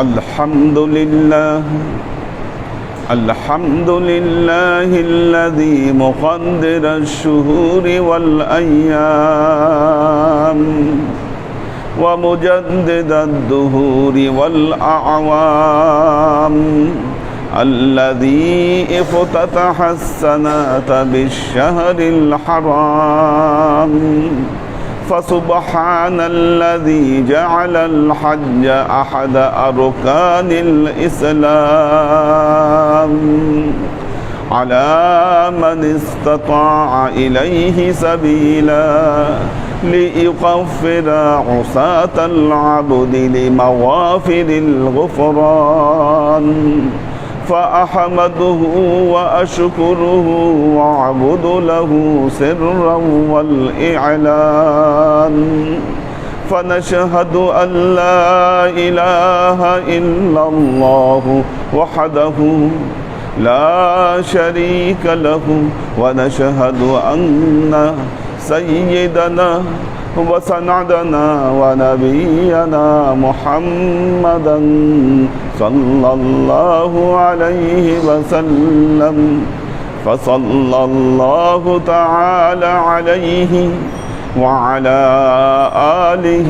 الحمد لله الحمد لله الذي مقدر الشهور والأيام ومجدد الدهور والأعوام الذي افتتح السنة بالشهر الحرام فسبحان الذي جعل الحج أحد أركان الإسلام. على من استطاع إليه سبيلا ليغفر عصاة العبد لمغافر الغفران. فأحمده وأشكره وأعبد له سرا والإعلان فنشهد أن لا إله إلا الله وحده لا شريك له ونشهد أن سيدنا وسندنا ونبينا محمدا صلى الله عليه وسلم. فصلى الله تعالى عليه وعلى آله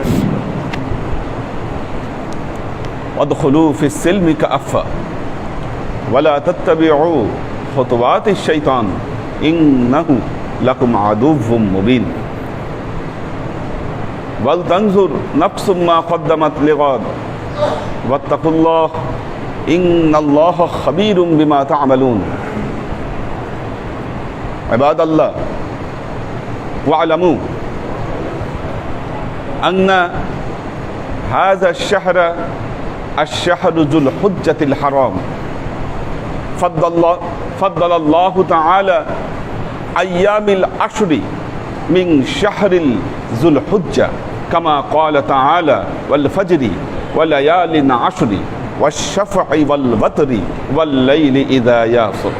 وادخلوا في السلم كأفة. ولا تتبعوا خطوات الشيطان. إنه لكم عدو مبين. ولتنظر نفس ما قدمت لغد واتقوا الله. إن الله خبير بما تعملون. عباد الله واعلموا أن هذا الشهر الشهر ذو الحجة الحرام فضل الله فضل الله تعالى أيام العشر من شهر ذو الحجة كما قال تعالى والفجر وليال عشر والشفع والوتر والليل إذا ياسر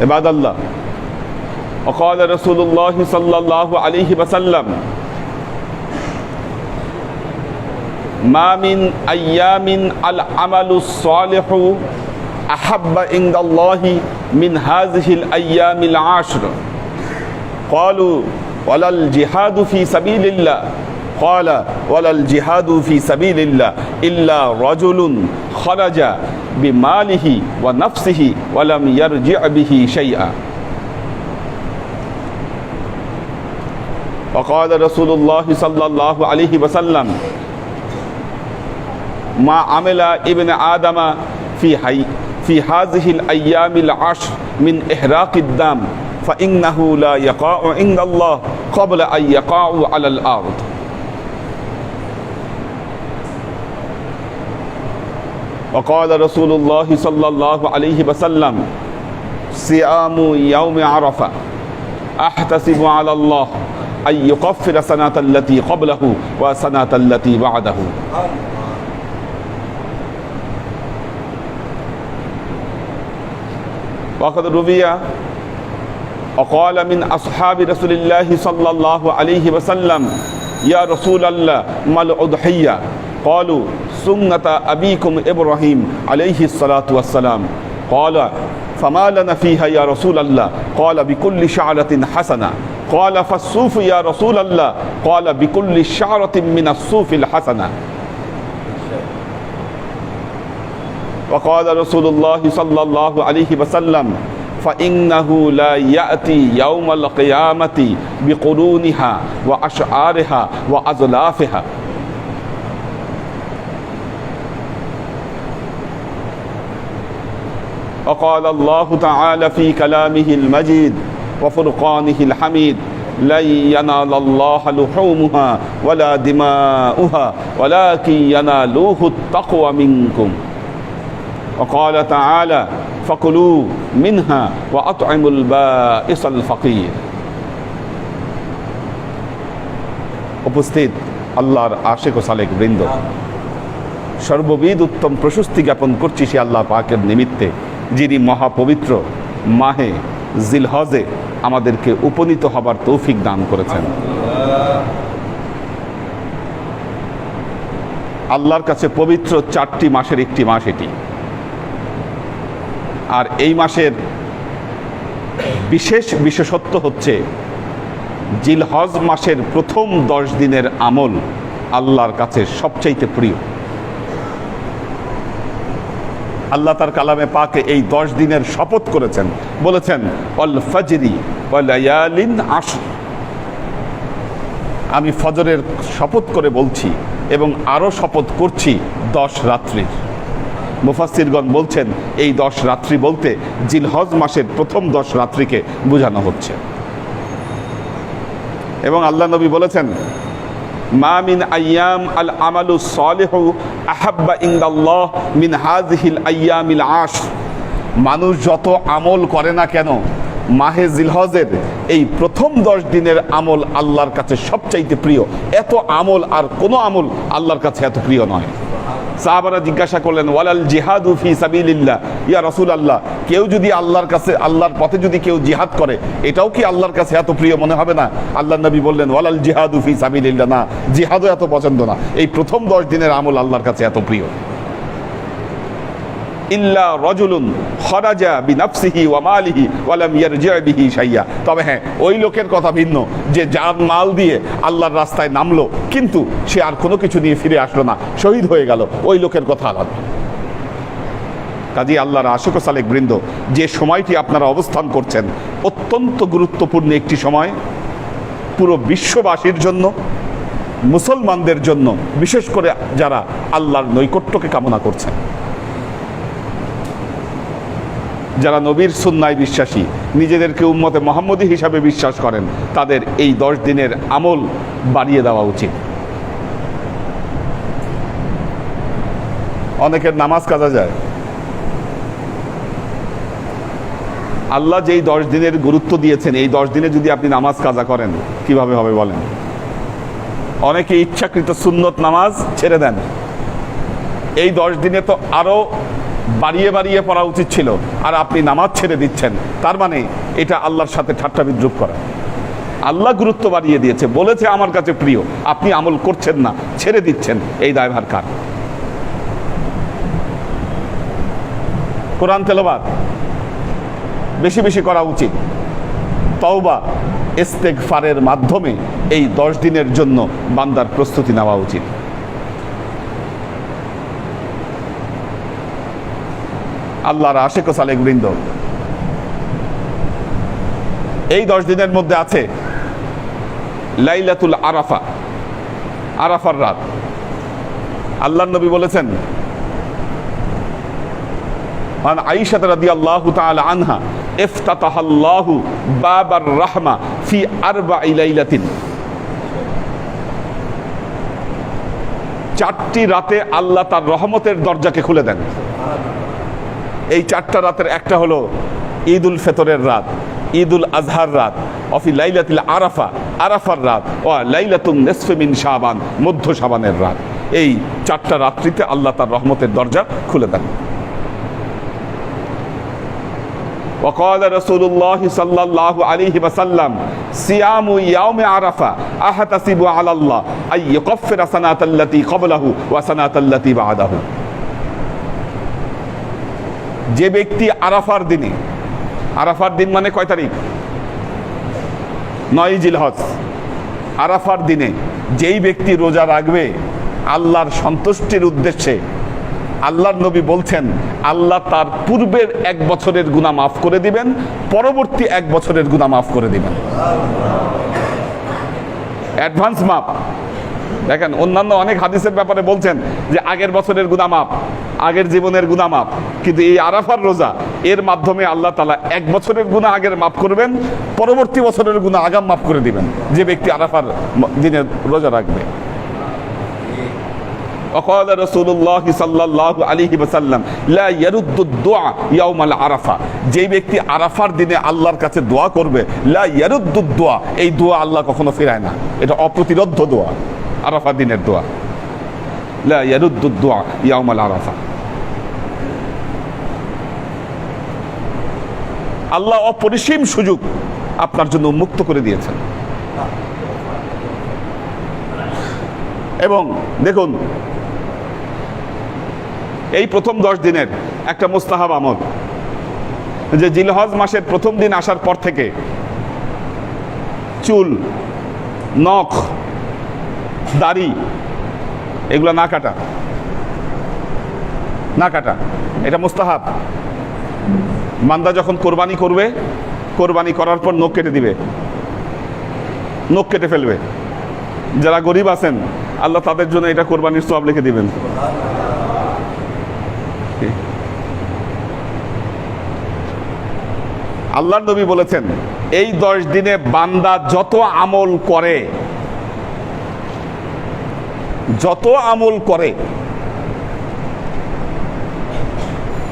عباد الله وقال رسول الله صلى الله عليه وسلم ما من أيام العمل الصالح أحب عند الله من هذه الأيام العاشر قالوا ولا الجهاد في سبيل الله قال ولا الجهاد في سبيل الله إلا رجل خرج بماله ونفسه ولم يرجع به شيئا وقال رسول الله صلى الله عليه وسلم ما عمل ابن آدم في حي في هذه الأيام العشر من إحراق الدم فإنه لا يقع عند الله قبل أن يقع على الأرض. وقال رسول الله صلى الله عليه وسلم صيام يوم عرفة أحتسب على الله أن يكفر سنة التي قبله وسنة التي بعده. وقد روي وقال من أصحاب رسول الله صلى الله عليه وسلم يا رسول الله ما الأضحية قالوا سنة أبيكم إبراهيم عليه الصلاة والسلام قال فما لنا فيها يا رسول الله قال بكل شعرة حسنة قال فالصوف يا رسول الله قال بكل شعرة من الصوف الحسنة وقال رسول الله صلى الله عليه وسلم فإنه لا يأتي يوم القيامة بقرونها وأشعارها وأزلافها. وقال الله تعالى في كلامه المجيد وفرقانه الحميد لن ينال الله لحومها ولا دماؤها ولكن ينالوه التقوى منكم. وقال تعالى فكلوا منها وأطعموا البائس الفقير উপস্থিত আল্লাহর আশেক ও সালেক বৃন্দ সর্ববিদ উত্তম প্রশস্তি জ্ঞাপন করছি সে আল্লাহ পাকের নিমিত্তে যিনি মহাপবিত্র মাহে জিলহজে আমাদেরকে উপনীত হবার তৌফিক দান করেছেন আল্লাহর কাছে পবিত্র চারটি মাসের একটি মাস এটি আর এই মাসের বিশেষ বিশেষত্ব হচ্ছে জিলহজ মাসের প্রথম দশ দিনের আমল আল্লাহর কাছে সবচাইতে প্রিয়। আল্লাহ তার কালামে পাকে এই দশ দিনের শপথ করেছেন। বলেছেন, অল ফজরি ওয়ালায়ালিন আস আমি ফজরের শপথ করে বলছি এবং আরও শপথ করছি দশ রাত্রির। মুফাসিরগণ বলছেন, এই দশ রাত্রি বলতে জিলহজ মাসের প্রথম দশ রাত্রিকে বোঝানো হচ্ছে। এবং আল্লাহ নবী বলেছেন, মা মিন আইয়াম আল আমালু সালিহু আহাব্বা ইনদাল্লাহ মিন হাযিহিল আইয়ামিল আশ। মানুষ যত আমল করে না কেন, মাহে জিলহজের এই প্রথম দশ দিনের আমল আল্লাহর কাছে সবচাইতে প্রিয়। এত আমল আর কোনো আমল আল্লাহর কাছে এত প্রিয় নয়। সাহাবারা জিজ্ঞাসা করলেন, ওয়ালাল জিহাদু ফি সাবিলিল্লাহ? ইয়া রাসূল আল্লাহ কেউ যদি আল্লাহর কাছে, আল্লাহর পথে যদি কেউ জিহাদ করে, এটাও কি আল্লাহর কাছে এত প্রিয় মনে হবে না? আল্লাহ নবী বললেন, ওয়ালাল জিহাদু ফি সাবিলিল্লাহ। না, জিহাদও এত পছন্দ না। এই প্রথম দশ দিনের আমল আল্লাহর কাছে এত প্রিয়। ইল্লা রজুলুন খরাজা বিনাফসিহি ওয়া মালিহি ওয়ালাম ইয়ারজি বিহি শাইয়া। তবে হ্যাঁ ওই লোকের কথা ভিন্ন, যে যার মাল দিয়ে আল্লাহর রাস্তায় নামলো, কিন্তু সে আর কোনো কিছু নিয়ে ফিরে আসলো না, শহীদ হয়ে গেল, ওই লোকের কথা আলাদা। কাজী আল্লাহর আশোক সালেক বৃন্দ, যে সময়টি আপনারা অবস্থান করছেন, অত্যন্ত গুরুত্বপূর্ণ একটি সময়, পুরো বিশ্ববাসীর জন্য, মুসলমানদের জন্য, বিশেষ করে যারা আল্লাহর নৈকট্যকে কামনা করছেন। যারা নবীর সুন্নায় বিশ্বাসী, নিজেদেরকে উম্মতে মোহাম্মদী হিসাবে বিশ্বাস করেন, তাদের এই দশ দিনের আমল বাড়িয়ে দেওয়া উচিত। অনেকের নামাজ কাজা যায়। আল্লাহ যেই দশ দিনের গুরুত্ব দিয়েছেন, এই দশ দিনে যদি আপনি নামাজ কাজা করেন, কীভাবে হবে বলেন? অনেকে ইচ্ছাকৃত সুন্নত নামাজ ছেড়ে দেন। এই দশ দিনে তো আরও বাড়িয়ে বাড়িয়ে পড়া উচিত ছিল আর আপনি নামাজ ছেড়ে দিচ্ছেন। তার মানে এটা আল্লাহর সাথে ঠাট্টা বিদ্রুপ করা। আল্লাহ গুরুত্ব বাড়িয়ে দিয়েছে, বলেছে আমার কাছে প্রিয়, আপনি আমল করছেন না, ছেড়ে দিচ্ছেন, এই দায়ভার কার? কোরআন তেলাবাদ বেশি বেশি করা উচিত। তওবা ইস্তেগফারের মাধ্যমে এই দশ দিনের জন্য বান্দার প্রস্তুতি নেওয়া উচিত। আল্লাহর আশেক সালেক বৃন্দ। এই দশ দিনের মধ্যে আছে লাইলাতুল আরাফা, আরাফার রাত। আল্লাহ নবী বলেছেন, আন আইসাত রাদি আল্লাহ তাল আনহা ইফতাতাহাল্লাহু বাবার রাহমা ফি আরবা ইলাইলাতিন চারটি রাতে আল্লাহ তার রহমতের দরজাকে খুলে দেন। এই চারটা রাতের একটা হলো ঈদ উল ফেতরের রাত ঈদ উল আজহার রাত অফি লাইলাতিল আরাফা আরাফার রাত ও লাইলাতুন নেসফেমিন শাবান মধ্য শাবানের রাত এই চারটা রাত্রিতে আল্লাহ তার রহমতের দরজা খুলে দেন وقال رسول الله صلى الله عليه وسلم صيام يوم عرفة أحتسب على الله أن يكفر سنة التي قبله وسنة التي بعده যে ব্যক্তি আরাফার দিনে, আরাফার দিন মানে কয় তারিখ? নয় জিলহজ। আরাফার দিনে যেই ব্যক্তি রোজা রাখবে, আল্লাহর সন্তুষ্টির উদ্দেশ্যে, আল্লাহর নবী বলছেন, আল্লাহ তার পূর্বের এক বছরের গুণা মাফ করে দিবেন, পরবর্তী এক বছরের গুণা মাফ করে দিবেন। অ্যাডভান্স মাপ। দেখেন অন্যান্য অনেক হাদিসের ব্যাপারে বলছেন যে আগের বছরের গুণা মাপ আগের জীবনের গুণা মাপ কিন্তু এই আরাফার রোজা এর মাধ্যমে আল্লাহ তালা এক বছরের গুণা আগের মাফ করবেন পরবর্তী বছরের গুণা আগাম মাফ করে দিবেন যে ব্যক্তি আরাফার দিনে রোজা রাখবে وقال رسول الله صلى الله عليه وسلم لا يرد الدعاء يوم العرفه যেই ব্যক্তি আরাফার দিনে আল্লাহর কাছে দোয়া করবে লা ইয়ারুদ্দু দোয়া এই দোয়া আল্লাহ কখনো ফেরায় না এটা অপ্রতিরোধ্য দোয়া আরাফা দিনের দোয়া। আরাফা। আল্লাহ অপরিসীম সুযোগ আপনার জন্য উন্মুক্ত করে দিয়েছেন। এবং দেখুন, এই প্রথম দশ দিনের একটা মুস্তাহাব আমল, যে জিলহজ মাসের প্রথম দিন আসার পর থেকে চুল, নখ দাড়ি, এগুলো না কাটা। না কাটা, এটা মুস্তাহাব। মান্দা যখন কোরবানি করবে, কোরবানি করার পর নখ কেটে দিবে। নখ কেটে ফেলবে। যারা গরিব আছেন, আল্লাহ তাদের জন্য এটা কোরবানির সব লিখে দিবেন। আল্লাহর নবী বলেছেন, এই দশ দিনে বান্দা যত আমল করে যত আমল করে,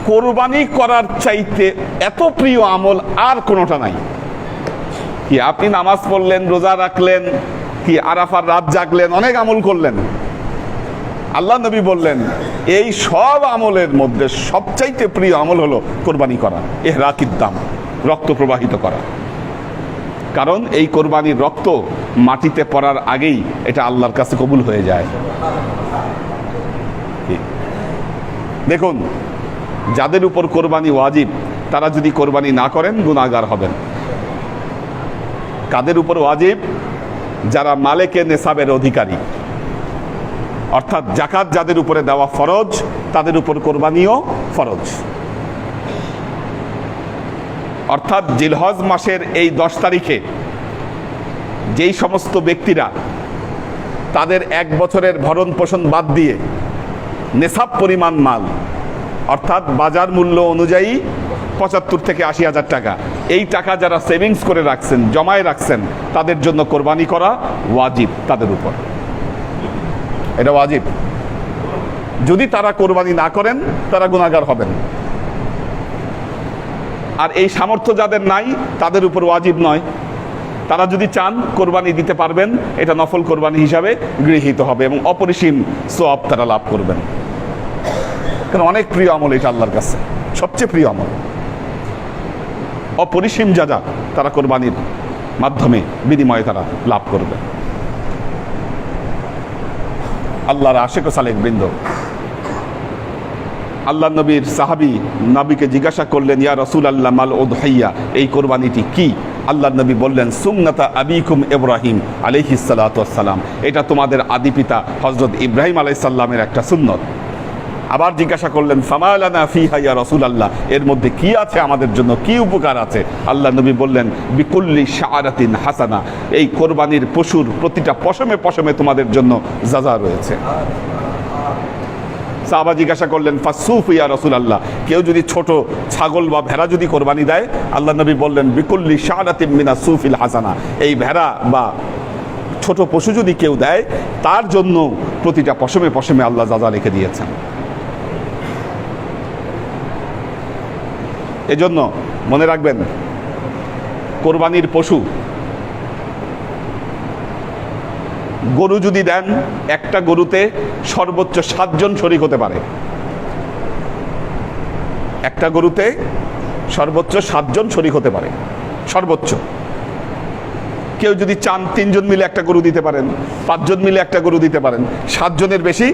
কোরবানি করার চাইতে এত প্রিয় আমল আর কোনোটা নাই। কি আপনি নামাজ পড়লেন, রোজা রাখলেন, কি আরাফার রাত জাগলেন, অনেক আমল করলেন। আল্লাহ নবী বললেন, এই সব আমলের মধ্যে সবচাইতে প্রিয় আমল হলো কোরবানি করা এ রাকির দাম, রক্ত প্রবাহিত করা। কারণ এই কোরবানির রক্ত মাটিতে পড়ার আগেই এটা আল্লাহর কাছে কবুল হয়ে যায়। দেখুন, যাদের উপর কোরবানি ওয়াজিব, তারা যদি কোরবানি না করেন গুণাগার হবেন। কাদের উপর ওয়াজিব? যারা মালেকে নেশাবের অধিকারী। অর্থাৎ জাকাত যাদের উপরে দেওয়া ফরজ, তাদের উপর কোরবানিও ফরজ। অর্থাৎ জিলহজ মাসের এই দশ তারিখে যেই সমস্ত ব্যক্তিরা তাদের এক বছরের ভরণ পোষণ বাদ দিয়ে নেশাব পরিমাণ মাল, অর্থাৎ বাজার মূল্য অনুযায়ী পঁচাত্তর থেকে আশি হাজার টাকা, এই টাকা যারা সেভিংস করে রাখছেন, জমায় রাখছেন, তাদের জন্য কোরবানি করা ওয়াজিব তাদের উপর। এটা ওয়াজিব। যদি তারা কোরবানি না করেন, তারা গুণাগার হবেন। আর এই সামর্থ্য যাদের নাই, তাদের উপর ওয়াজিব নয়। তারা যদি চান, কোরবানি দিতে পারবেন। এটা নফল কোরবানি হিসাবে গৃহীত হবে এবং অপরিসীম সোয়াব তারা লাভ করবেন। কারণ অনেক প্রিয় আমল এটা আল্লাহর কাছে। সবচেয়ে প্রিয় আমল। অপরিসীম যা যা তারা কোরবানির মাধ্যমে বিনিময়ে তারা লাভ করবে। আল্লাহর আশেক সালেক বৃন্দ আল্লাহ নবীর সাহাবি নবীকে জিজ্ঞাসা করলেন, ইয়া রসুল আল্লাহ মাল ওদহাইয়া এই কোরবানিটি কি? আল্লাহ নবী বললেন সুমনাতা আবিকুম ইব্রাহিম আলহিসাল্লাম এটা তোমাদের আদি পিতা হজরত ইব্রাহিম আলাইসাল্লামের একটা সুন্নত। আবার জিজ্ঞাসা করলেন ফামালানা ফিহা, ইয়া রসুল আল্লাহ এর মধ্যে কি আছে আমাদের জন্য? কি উপকার আছে? আল্লাহ নবী বললেন, বিকুল্লি শাহরাতিন হাসানা। এই কোরবানির পশুর প্রতিটা পশমে পশমে তোমাদের জন্য যাজা রয়েছে। সাহাবা জিজ্ঞাসা করলেন ফাসুফ ইয়া রসুল আল্লাহ কেউ যদি ছোট ছাগল বা ভেড়া যদি কোরবানি দেয়, আল্লাহ নবী বললেন, বিকুল্লি শাহরাতিম মিনা সুফিল হাসানা। এই ভেড়া বা ছোট পশু যদি কেউ দেয়, তার জন্য প্রতিটা পশমে পশমে আল্লাহ যাজা রেখে দিয়েছেন। এজন্য মনে রাখবেন, কোরবানির পশু গরু যদি দেন, একটা গরুতে সর্বোচ্চ সাতজন শরিক হতে পারে। একটা গরুতে সর্বোচ্চ সাতজন শরিক হতে পারে। সর্বোচ্চ। কেউ যদি চান তিনজন মিলে একটা গরু দিতে পারেন, পাঁচজন মিলে একটা গরু দিতে পারেন, সাতজনের বেশি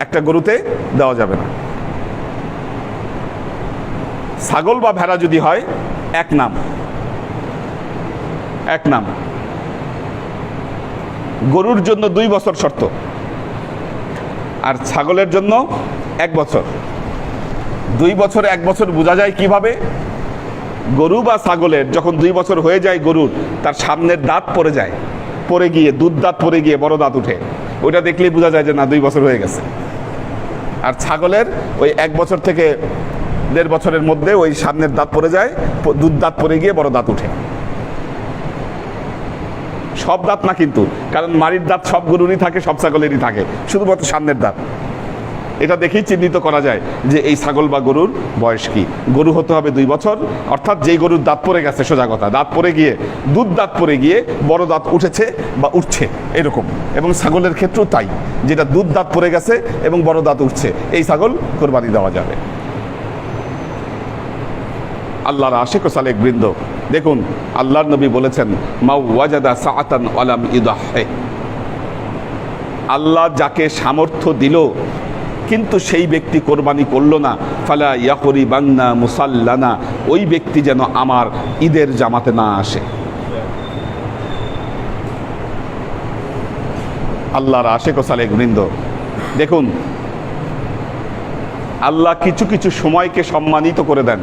একটা গরুতে দেওয়া যাবে না। ছাগল বা ভেড়া যদি হয়, এক নাম। এক নাম। গরুর জন্য দুই বছর শর্ত। আর ছাগলের জন্য এক বছর। দুই বছর, এক বছর বোঝা যায় কীভাবে? গরু বা ছাগলের যখন দুই বছর হয়ে যায় গরুর, তার সামনের দাঁত পড়ে যায়। পড়ে গিয়ে, দুধ দাঁত পড়ে গিয়ে, বড় দাঁত উঠে। ওইটা দেখলেই বোঝা যায় যে না, দুই বছর হয়ে গেছে। আর ছাগলের ওই এক বছর থেকে দেড় বছরের মধ্যে ওই সামনের দাঁত পড়ে যায়, দুধ দাঁত পড়ে গিয়ে বড় দাঁত উঠে। সব দাঁত না কিন্তু। কারণ মারির দাঁত সব গরুরই থাকে, সব ছাগলেরই থাকে। শুধুমাত্র সামনের দাঁত। এটা দেখেই চিহ্নিত করা যায় যে এই ছাগল বা গরুর বয়স কি। গরু হতে হবে দুই বছর। অর্থাৎ যেই গরুর দাঁত পড়ে গেছে, সোজা কথা, দাঁত পড়ে গিয়ে, দুধ দাঁত পড়ে গিয়ে বড় দাঁত উঠেছে বা উঠছে, এরকম। এবং ছাগলের ক্ষেত্রেও তাই, যেটা দুধ দাঁত পড়ে গেছে এবং বড় দাঁত উঠছে, এই ছাগল কোরবানি দেওয়া যাবে। আল্লাহর আশেক সালেক বৃন্দ দেখুন, আল্লাহর নবী বলেছেন, মাউ ওয়াজাদা সাআতান আলাম ইদাহে আল্লাহ যাকে সামর্থ্য দিল, কিন্তু সেই ব্যক্তি কোরবানি করল না। ফালা ইয়াকরি বান্না মুসাল্লানা, ওই ব্যক্তি যেন আমার ঈদের জামাতে না আসে। আল্লাহর আশেক সালেক বৃন্দ, দেখুন, আল্লাহ কিছু কিছু সময়কে সম্মানিত করে দেন।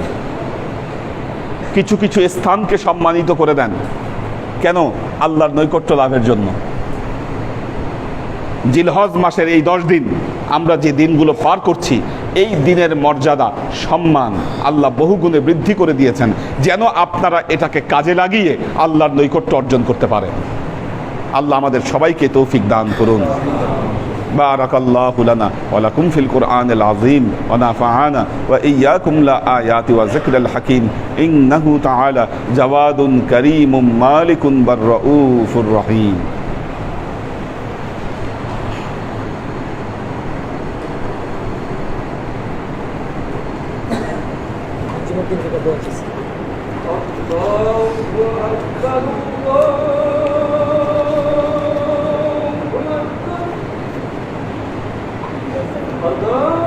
কিছু কিছু স্থানকে সম্মানিত করে দেন। কেন? আল্লাহর নৈকট্য লাভের জন্য। জিলহজ মাসের এই দশ দিন আমরা যে দিনগুলো পার করছি, এই দিনের মর্যাদা, সম্মান আল্লাহ বহুগুণে বৃদ্ধি করে দিয়েছেন, যেন আপনারা এটাকে কাজে লাগিয়ে আল্লাহর নৈকট্য অর্জন করতে পারেন। আল্লাহ আমাদের সবাইকে তৌফিক দান করুন। بارك الله لنا ولكم في القرآن العظيم ونفعنا وإياكم لآيات وذكر الحكيم إنه تعالى جواد كريم مالك بالرؤوف الرحيم الله أكبر الله দোয়া চাইছি।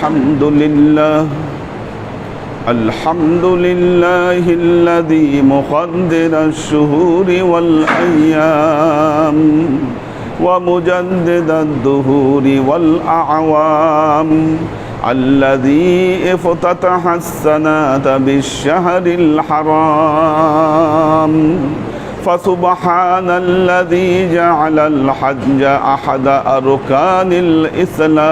الحمد لله الحمد لله الذي مقدر الشهور والأيام ومجدد الدهور والأعوام الذي افتتح السنة بالشهر الحرام فسبحان الذي جعل الحج أحد أركان الإسلام.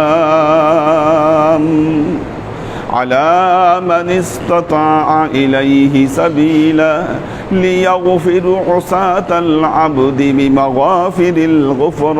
على من استطاع إليه سبيلا ليغفر عصاة العبد بمغافر الغفران.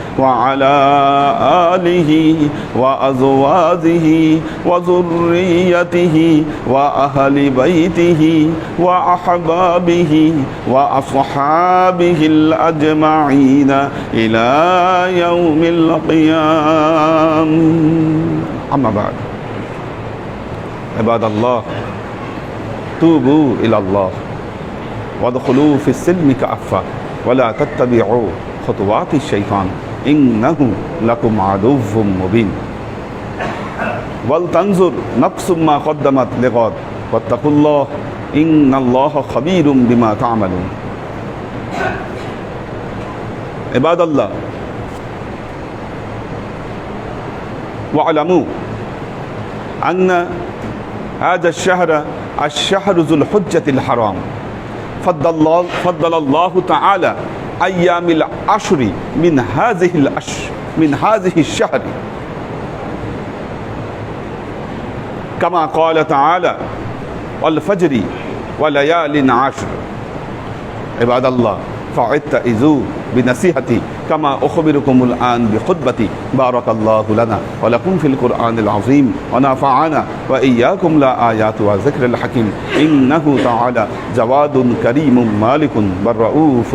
وعلى آله وأزواجه وذريته وأهل بيته وأحبابه وأصحابه الأجمعين إلى يوم القيام. أما بعد عباد الله توبوا إلى الله. وادخلوا في السلم كأفة. ولا تتبعوا خطوات الشيطان. انه لكم عدو مبين ولتنظر نفس ما قدمت لغد واتقوا الله ان الله خبير بما تعملون عباد الله واعلموا ان هذا الشهر الشهر ذو الحجه الحرام فضل الله, فضل الله تعالى أيام العشر من هذه الأشهر من هذه الشهر كما قال تعالى والفجر وليال عشر عباد الله فاعتئذوا بنصيحتي كما أخبركم الآن بخطبتي بارك الله لنا ولكم في القرآن العظيم ونفعنا وإياكم لا آيات وذكر الحكيم إنه تعالى جواد كريم مالك بل رؤوف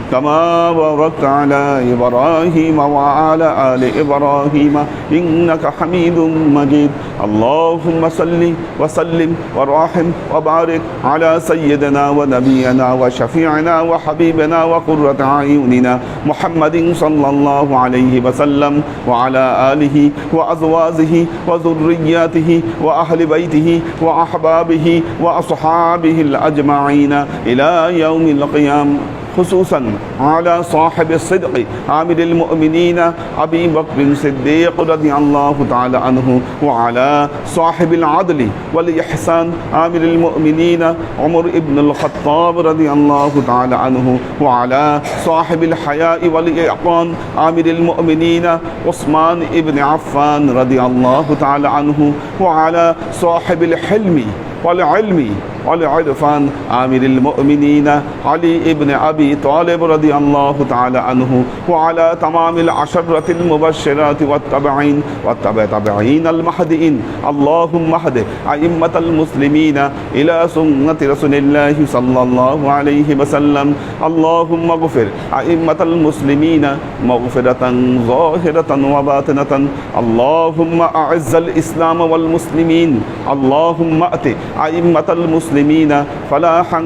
كما باركت على إبراهيم وعلى آل إبراهيم إنك حميد مجيد. اللهم صل وسلم ورحم وبارك على سيدنا ونبينا وشفيعنا وحبيبنا وقرة أعيننا محمد صلى الله عليه وسلم وعلى آله وأزواجه وذرياته وأهل بيته وأحبابه وأصحابه الأجمعين إلى يوم القيامة. خصوصا على صاحب الصدق عامل المؤمنين أبي بكر الصديق رضي الله تعالى عنه وعلى صاحب العدل والإحسان عامل المؤمنين عمر بن الخطاب رضي الله تعالى عنه وعلى صاحب الحياء والإعقان عامل المؤمنين عثمان بن عفان رضي الله تعالى عنه وعلى صاحب الحلم والعلم আল আরফান আমিরুল মুমিনিনা, আলী ইবনে আবি তালেব রাদি আল্লাহ তাআলা আনহু, ও আলা তামামিল আশরাতিল মুবাশশিরাতি ওয়াত তাবাঈন, ওয়াত তাবা, তাবাঈন আল মাহদিইন। আল্লাহুম্মা হাদে আইম্মাতাল মুসলিমিনা ইলা সুন্নতি রাসূলিল্লাহি সাল্লাল্লাহু আলাইহি ওয়াসাল্লাম। আল্লাহুম্মা গফির আইম্মাতাল মুসলিমিনা মাগফিরাতান, যাহিরাতান ওয়া বাতিনাতান। আল্লাহুম্মা আ'ইজ্জাল ইসলাম ওয়াল মুসলিমিন। আল্লাহুম্মা আতি আইম্মাতাল মুসলিমিনা المسلمين فلاحا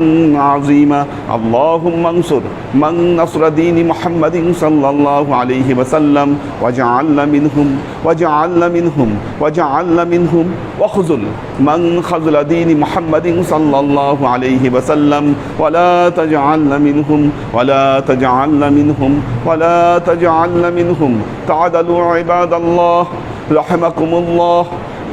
عظيما اللهم انصر من نصر دين محمد صلى الله عليه وسلم وجعل منهم وجعل منهم وجعل منهم وخذل من خذل دين محمد صلى الله عليه وسلم ولا تجعل منهم ولا تجعل منهم ولا تجعل منهم تعدلوا عباد الله رحمكم الله